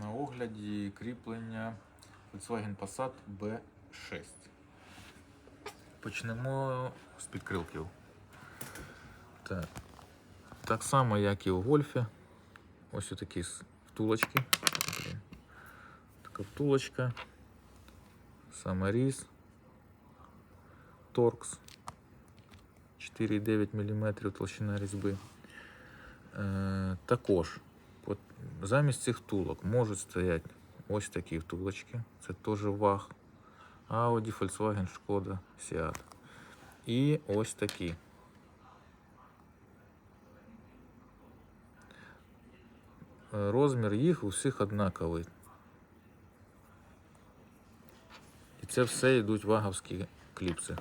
На огляді кріплення Volkswagen Passat B6. Почнемо з підкрилків. Так. так само, як і у гольфі. Ось такі втулочки. Така втулочка. Саморіз. Торкс. 4,9 мм толщина різьби. Е, також замість цих втулок можуть стояти ось такі втулочки. Це теж ваг. Audi, Volkswagen, Шкода, Seat. І ось такі. Розмір їх у всіх однаковий. І це все йдуть ваговські кліпси.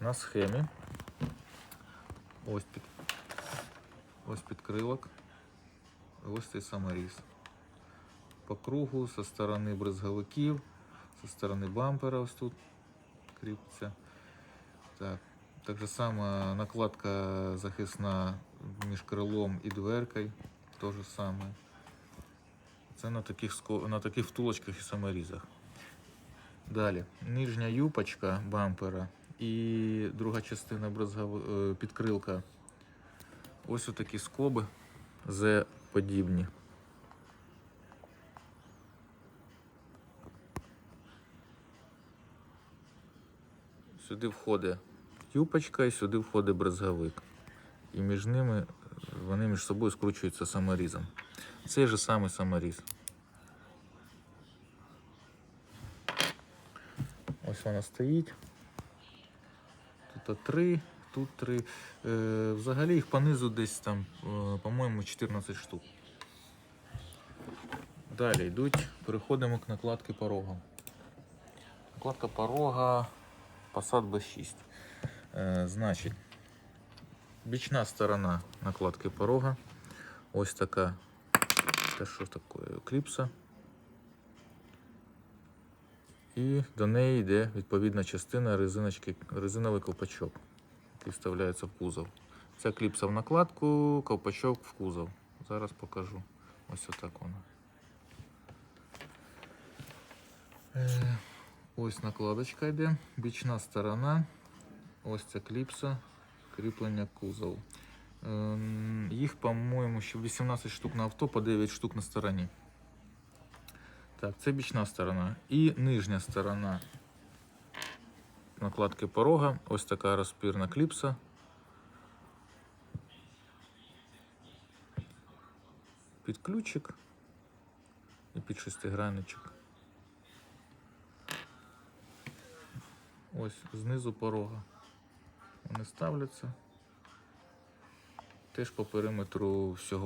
На схемі ось під ось підкрилок, ось цей саморіз. По кругу, со сторони брезговиків, со сторони бампера ось тут кріпиться. Так. Так само накладка захисна між крилом і дверкою. То же саме. Це на таких, на таких втулочках і саморізах. Далі. Нижня юпочка бампера і друга частина е, підкрилка. Ось отакі скоби подібні. Сюди входить юпочка і сюди входить брезговик. І між ними вони між собою скручуються саморізом. Цей же самий саморіз. Ось вона стоїть. Тут три, тут три. Е, взагалі їх понизу десь там, е, по-моєму, 14 штук. Далі йдуть, переходимо к накладці порога. Накладка порога Passat B6. Е, значить, бічна сторона накладки порога. Ось така. Це що таке? Кліпса. І до неї йде відповідна частина резиночки, резиновий ковпачок, який вставляється в кузов. Ця кліпса в накладку, ковпачок в кузов. Зараз покажу. Ось отак воно. Е, Ось накладочка йде, бічна сторона. Ось ця кліпса, кріплення кузов. Ем, Їх, по-моєму, ще 18 штук на авто, по 9 штук на стороні. Так, це бічна сторона. І нижня сторона Накладки порога. Ось така розпірна кліпса. Під ключик і під шестигранничок. Ось знизу порога. Вони ставляться. Теж по периметру всього.